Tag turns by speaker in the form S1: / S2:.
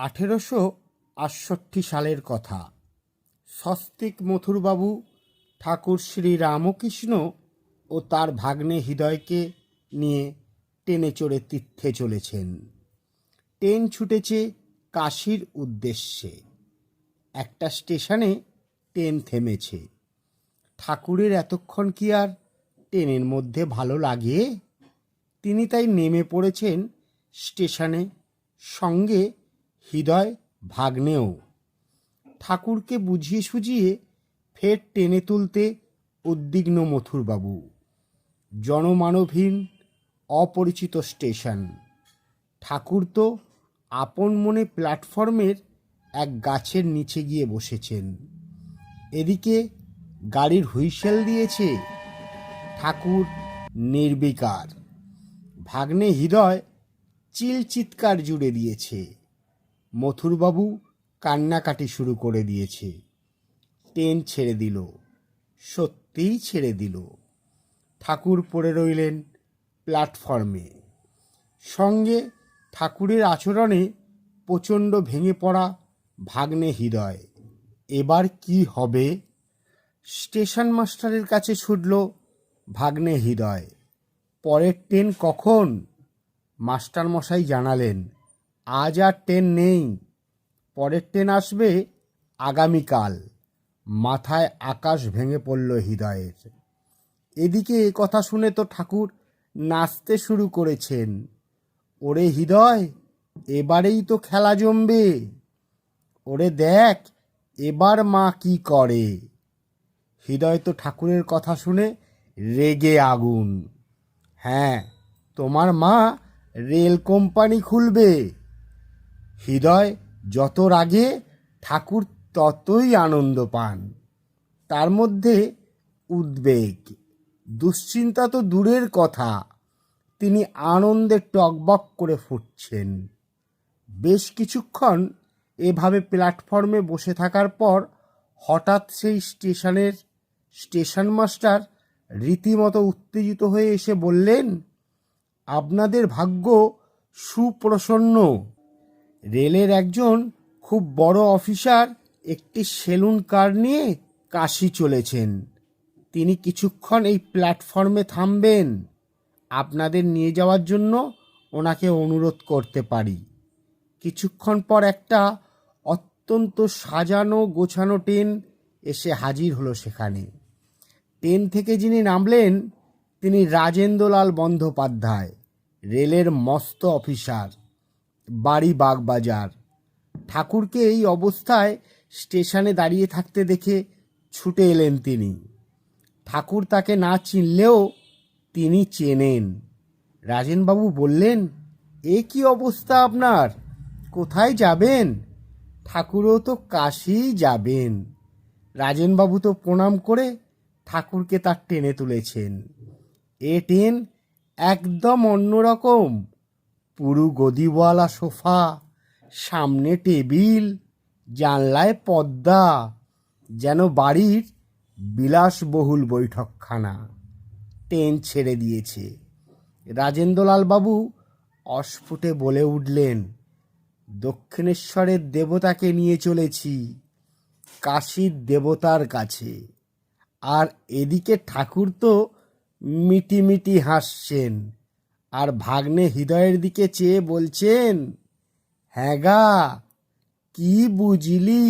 S1: আঠেরোশো আটষট্টি সালের কথা। স্বস্তিক মথুরবাবু, ঠাকুর শ্রী রামকৃষ্ণ ও তার ভাগ্নে হৃদয়কে নিয়ে টেনে চড়ে তীর্থে চলেছেন। ট্রেন ছুটেছে কাশির উদ্দেশ্যে। একটা স্টেশনে ট্রেন থেমেছে। ঠাকুরের এতক্ষণ কি আর ট্রেনের মধ্যে ভালো লাগে? তিনি তাই নেমে পড়েছেন স্টেশনে, সঙ্গে হৃদয় ভাগ্নেও। ঠাকুরকে বুঝিয়ে সুঝিয়ে ফের টেনে তুলতে উদ্বিগ্ন মথুরবাবু। জনমানবহীন অপরিচিত স্টেশন। ঠাকুর তো আপন মনে প্ল্যাটফর্মের এক গাছের নিচে গিয়ে বসেছেন। এদিকে গাড়ির হুইসেল দিয়েছে ঠাকুর নির্বিকার। ভাগ্নে হৃদয় চিল চিৎকার জুড়ে দিয়েছে। মথুরবাবু কান্নাকাটি শুরু করে দিয়েছে। ট্রেন ছেড়ে দিল। সত্যিই ছেড়ে দিল। ঠাকুর পড়ে রইলেন প্ল্যাটফর্মে। সঙ্গে ঠাকুরের আচরণে প্রচণ্ড ভেঙে পড়া ভাগ্নে হৃদয়। এবার কি হবে? স্টেশন মাস্টারের কাছে ছুটল ভাগ্নে হৃদয়। পরের ট্রেন কখন? মাস্টারমশাই জানালেন। আজ আর ট্রেন নেই। পরের ট্রেন আসবে আগামীকাল। মাথায় আকাশ ভেঙে পড়ল হৃদয়ের। এদিকে এ কথা শুনে তো ঠাকুর নাচতে শুরু করেছেন। ওরে হৃদয়, এবারেই তো খেলা জমবে। ওরে দেখ, এবার মা কি করে। হৃদয় তো ঠাকুরের কথা শুনে রেগে আগুন। হ্যাঁ তোমার মা রেল কোম্পানি খুলবে। হৃদয় যত রাগে, ঠাকুর ততই আনন্দ পান। তার মধ্যে উদ্বেগ, দুশ্চিন্তা তো দূরের কথা। তিনি আনন্দে টকবক করে ফুটছেন। বেশ কিছুক্ষণ এভাবে প্ল্যাটফর্মে বসে থাকার পর হঠাৎ সেই স্টেশনের, স্টেশন মাস্টার রীতিমতো উত্তেজিত হয়ে এসে বললেন, আপনাদের ভাগ্য সুপ্রসন্ন। রেলের একজন খুব বড় অফিসার একটি সেলুন কার নিয়ে কাশি চলেছেন। তিনি কিছুক্ষণ এই প্ল্যাটফর্মে থামবেন। আপনাদের নিয়ে যাওয়ার জন্য ওনাকে অনুরোধ করতে পারি। কিছুক্ষণ পর একটা অত্যন্ত সাজানো গোছানো ট্রেন এসে হাজির হলো সেখানে। ট্রেন থেকে যিনি নামলেন, তিনি রাজেন্দ্রলাল বন্দ্যোপাধ্যায়, রেলের মস্ত অফিসার। বাড়ি বাগবাজার ঠাকুরকে এই অবস্থায় স্টেশনে দাঁড়িয়ে থাকতে দেখে ছুটে এলেন তিনি। ঠাকুর তাকে না চিনলেও তিনি চেনেন। রাজেনবাবু বললেন, এ কি অবস্থা আপনার? কোথায় যাবেন? ঠাকুরও তো কাশি যাবেন। রাজেনবাবু তো প্রণাম করে ঠাকুরকে তার টেনে তুলেছেন। এ ট্রেন একদম অন্যরকম। পুরু গদিওয়ালা সোফা, সামনে টেবিল, জানলায় পদ্মা, যেন বাড়ির বিলাসবহুল বৈঠকখানা। ট্রেন ছেড়ে দিয়েছে। রাজেন্দ্রলাল বাবু অস্ফুটে বলে উঠলেন, দক্ষিণেশ্বরের দেবতাকে নিয়ে চলেছি, কাশীর দেবতার কাছে। আর এদিকে ঠাকুর তো মিটি মিটি হাসছেন। আর ভাগ্নে হৃদয়ের দিকে চেয়ে বলছেন হ্যাঁ গা কি বুঝলি?